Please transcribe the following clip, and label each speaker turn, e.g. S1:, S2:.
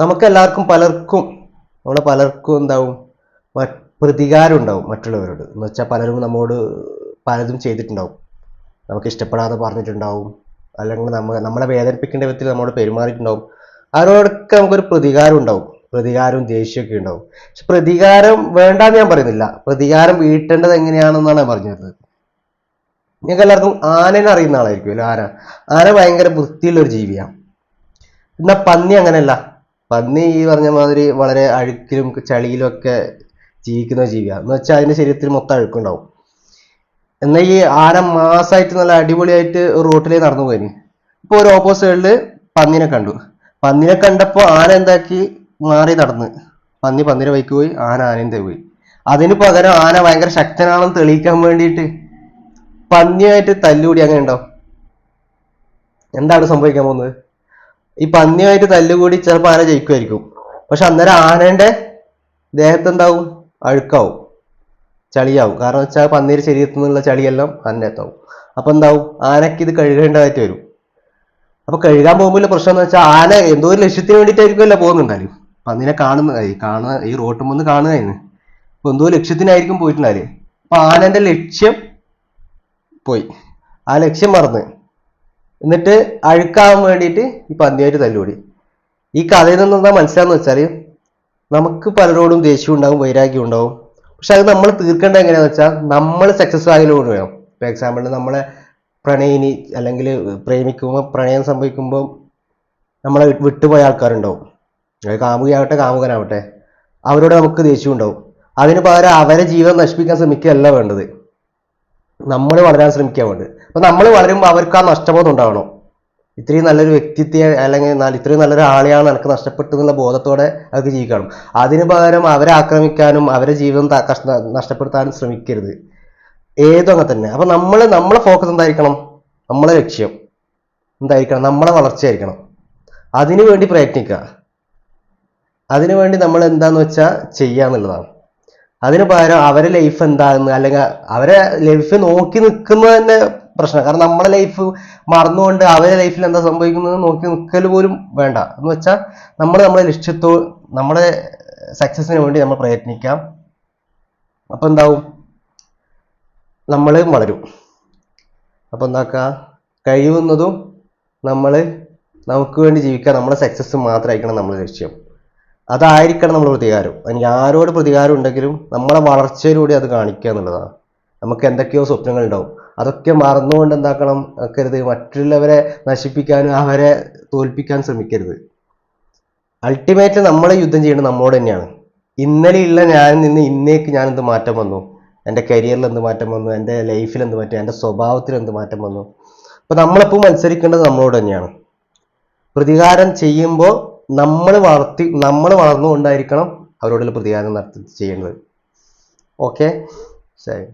S1: നമുക്ക് എല്ലാവർക്കും പലർക്കും നമ്മളെ പലർക്കും എന്താവും പ്രതികാരം ഉണ്ടാവും മറ്റുള്ളവരോട്. എന്ന് വെച്ചാൽ പലരും നമ്മോട് പലതും ചെയ്തിട്ടുണ്ടാവും. നമുക്ക് ഇഷ്ടപ്പെടാതെ പറഞ്ഞിട്ടുണ്ടാവും. അല്ലെങ്കിൽ നമ്മ നമ്മളെ വേദനിപ്പിക്കേണ്ട വിധത്തിൽ നമ്മോട് പെരുമാറിയിട്ടുണ്ടാവും. അവരോടൊക്കെ നമുക്കൊരു പ്രതികാരം ഉണ്ടാവും. പ്രതികാരവും ദേഷ്യമൊക്കെ ഉണ്ടാവും. പക്ഷെ പ്രതികാരം വേണ്ടെന്ന് ഞാൻ പറയുന്നില്ല. പ്രതികാരം വീട്ടേണ്ടത് എങ്ങനെയാണെന്നാണ് ഞാൻ പറഞ്ഞു ഞങ്ങൾക്ക് എല്ലാവർക്കും ആനനെ അറിയുന്ന ആളായിരിക്കും. അല്ലേ ആന. ആന ഭയങ്കര വൃത്തിയുള്ള ഒരു ജീവിയാണ്. എന്നാ പന്നി അങ്ങനെയല്ല. പന്നി ഈ പറഞ്ഞ മാതിരി വളരെ അഴുക്കിലും ചളിയിലും ഒക്കെ ജീവിക്കുന്ന ജീവിയാണ് എന്ന് വെച്ചാൽ അതിന്റെ ശരീരത്തിൽ മൊത്തം അഴുക്കുണ്ടാവും. എന്നാൽ ഈ ആന മാസമായിട്ട് നല്ല അടിപൊളിയായിട്ട് റോട്ടിൽ നടന്നു പോയിന്. ഇപ്പൊ ഒരു ഓപ്പോസിറ്റ് സൈഡിൽ പന്നിനെ കണ്ടു. പന്നിനെ കണ്ടപ്പോൾ ആന എന്താക്കി? മാറി നടന്ന്. പന്നി പന്നിനെ വൈക്ക് പോയി ആന ആനേന്റെ പോയി. അതിന് പകരം ആന ഭയങ്കര ശക്തനാണെന്ന് തെളിയിക്കാൻ വേണ്ടിയിട്ട് പന്നിയായിട്ട് തല്ലുകൂടി അങ്ങനെ ഉണ്ടാവും എന്താണ് സംഭവിക്കാൻ പോകുന്നത്? ഈ പന്നിയുമായിട്ട് തല്ലുകൂടി ചിലപ്പോൾ ആന ജയിക്കുമായിരിക്കും. പക്ഷെ അന്നേരം ആനേന്റെ ദേഹത്ത് എന്താവും അഴുക്കാവും. ചളിയാവും. കാരണം വെച്ചാൽ പന്നീര് ശരീരത്തിൽ നിന്നുള്ള ചളിയെല്ലാം അന്നത്താവും. അപ്പൊ എന്താവും? ആനയ്ക്ക് ഇത് കഴുകേണ്ടതായിട്ട് വരും. അപ്പോൾ കഴുകാൻ പോകുമ്പോൾ പ്രശ്നം എന്ന് വെച്ചാൽ ആന എന്തോ ഒരു ലക്ഷ്യത്തിന് വേണ്ടിയിട്ടായിരിക്കുമല്ലോ പോകുന്നുണ്ടാലും. പന്നിനെ കാണുന്ന കാണുന്ന ഈ റോട്ടും വന്ന് കാണുകയായിരുന്നു അപ്പൊ എന്തോ ലക്ഷ്യത്തിനായിരിക്കും പോയിട്ടുണ്ടാൽ. അപ്പൊ ആനന്റെ ലക്ഷ്യം പോയി. ആ ലക്ഷ്യം മറന്ന്. എന്നിട്ട് അഴുക്കാവാൻ വേണ്ടിയിട്ട് ഈ പന്നിയായിട്ട് തല്ലുകൂടി ഈ കഥയിൽ നിന്ന് എന്താ മനസ്സിലാന്ന് വെച്ചാൽ നമുക്ക് പലരോടും ദേഷ്യം ഉണ്ടാവും വൈരാഗ്യം ഉണ്ടാവും. പക്ഷെ അത് നമ്മൾ തീർക്കേണ്ടത് എങ്ങനെയാന്ന് വെച്ചാൽ നമ്മൾ സക്സസ് ആയതിലൂടെ വേണം. ഫോർ എക്സാമ്പിൾ നമ്മളെ പ്രണയിനി അല്ലെങ്കിൽ പ്രേമിക്കുമ്പോൾ പ്രണയം സംഭവിക്കുമ്പോൾ നമ്മളെ വിട്ടുപോയ ആൾക്കാരുണ്ടാവും. അത് കാമുകയാവട്ടെ കാമുകനാവട്ടെ. അവരോട് നമുക്ക് ദേഷ്യം ഉണ്ടാവും. അതിന് പകരം അവരെ ജീവിതം നശിപ്പിക്കാൻ ശ്രമിക്കുകയല്ല വേണ്ടത്. നമ്മൾ വളരാൻ ശ്രമിക്കാൻ വേണ്ടത് അപ്പൊ നമ്മൾ വളരുമ്പോൾ അവർക്ക് ആ നഷ്ടബോധം ഉണ്ടാവണം. ഇത്രയും നല്ലൊരു വ്യക്തിത്വ അല്ലെങ്കിൽ ഇത്രയും നല്ലൊരു ആളെയാണ് എനിക്ക് നഷ്ടപ്പെട്ടു എന്നുള്ള ബോധത്തോടെ അവർക്ക് ജീവിക്കണം. അതിന് പകരം അവരെ ആക്രമിക്കാനും അവരെ ജീവിതം നഷ്ടപ്പെടുത്താനും ശ്രമിക്കരുത്. ഏതും അങ്ങനെ തന്നെ. അപ്പൊ നമ്മൾ നമ്മളെ ഫോക്കസ് എന്തായിരിക്കണം? നമ്മളെ ലക്ഷ്യം എന്തായിരിക്കണം? നമ്മളെ വളർച്ചയായിരിക്കണം. അതിനു വേണ്ടി പ്രയത്നിക്കുക. അതിനുവേണ്ടി നമ്മൾ എന്താന്ന് വെച്ചാൽ ചെയ്യാന്നുള്ളതാണ്. അതിന് പകരം അവരെ ലൈഫ് എന്താന്ന് അല്ലെങ്കിൽ അവരെ ലൈഫ് നോക്കി നിൽക്കുന്നത് തന്നെ പ്രശ്നം കാരണം നമ്മളെ ലൈഫ് മറന്നുകൊണ്ട് അവരെ ലൈഫിൽ എന്താ സംഭവിക്കുന്നത് നോക്കി നിൽക്കൽ പോലും വേണ്ട. എന്ന് വെച്ചാൽ നമ്മൾ നമ്മുടെ ലക്ഷ്യത്തോ നമ്മുടെ സക്സസിന് വേണ്ടി നമ്മൾ പ്രയത്നിക്കാം. അപ്പോൾ എന്താവും? നമ്മൾ വളരും. അപ്പൊ എന്താക്കുക കഴിയുന്നതും നമ്മൾ നമുക്ക് വേണ്ടി ജീവിക്കാൻ നമ്മുടെ സക്സസ് മാത്രമായിരിക്കണം നമ്മുടെ ലക്ഷ്യം. അതായിരിക്കണം നമ്മുടെ പ്രതികാരം. എനിക്ക് ആരോട് പ്രതികാരം ഉണ്ടെങ്കിലും നമ്മളെ വളർച്ചയിലൂടെ അത് കാണിക്കുക എന്നുള്ളതാണ്. നമുക്ക് എന്തൊക്കെയോ സ്വപ്നങ്ങൾ ഉണ്ടാവും. അതൊക്കെ മറന്നുകൊണ്ട് എന്താക്കണം? ആക്കരുത്. മറ്റുള്ളവരെ നശിപ്പിക്കാനും അവരെ തോൽപ്പിക്കാൻ ശ്രമിക്കരുത്. അൾട്ടിമേറ്റ് നമ്മൾ യുദ്ധം ചെയ്യേണ്ടത് നമ്മോട് തന്നെയാണ്. ഇന്നലെയുള്ള ഞാൻ നിന്ന് ഇന്നേക്ക് ഞാൻ എന്ത് മാറ്റം വന്നു? എന്റെ കരിയറിൽ എന്ത് മാറ്റം വന്നു? എന്റെ ലൈഫിൽ എന്ത് മാറ്റം? എന്റെ സ്വഭാവത്തിൽ എന്ത് മാറ്റം വന്നു? അപ്പൊ നമ്മളെപ്പോൾ മത്സരിക്കേണ്ടത് നമ്മളോട് തന്നെയാണ്. പ്രതികാരം ചെയ്യുമ്പോൾ നമ്മൾ വളർത്തി നമ്മൾ വളർന്നുകൊണ്ടായിരിക്കണം അവരോടുള്ള പ്രതികാരം നടത്തി ചെയ്യേണ്ടത് ഓക്കെ ശരി.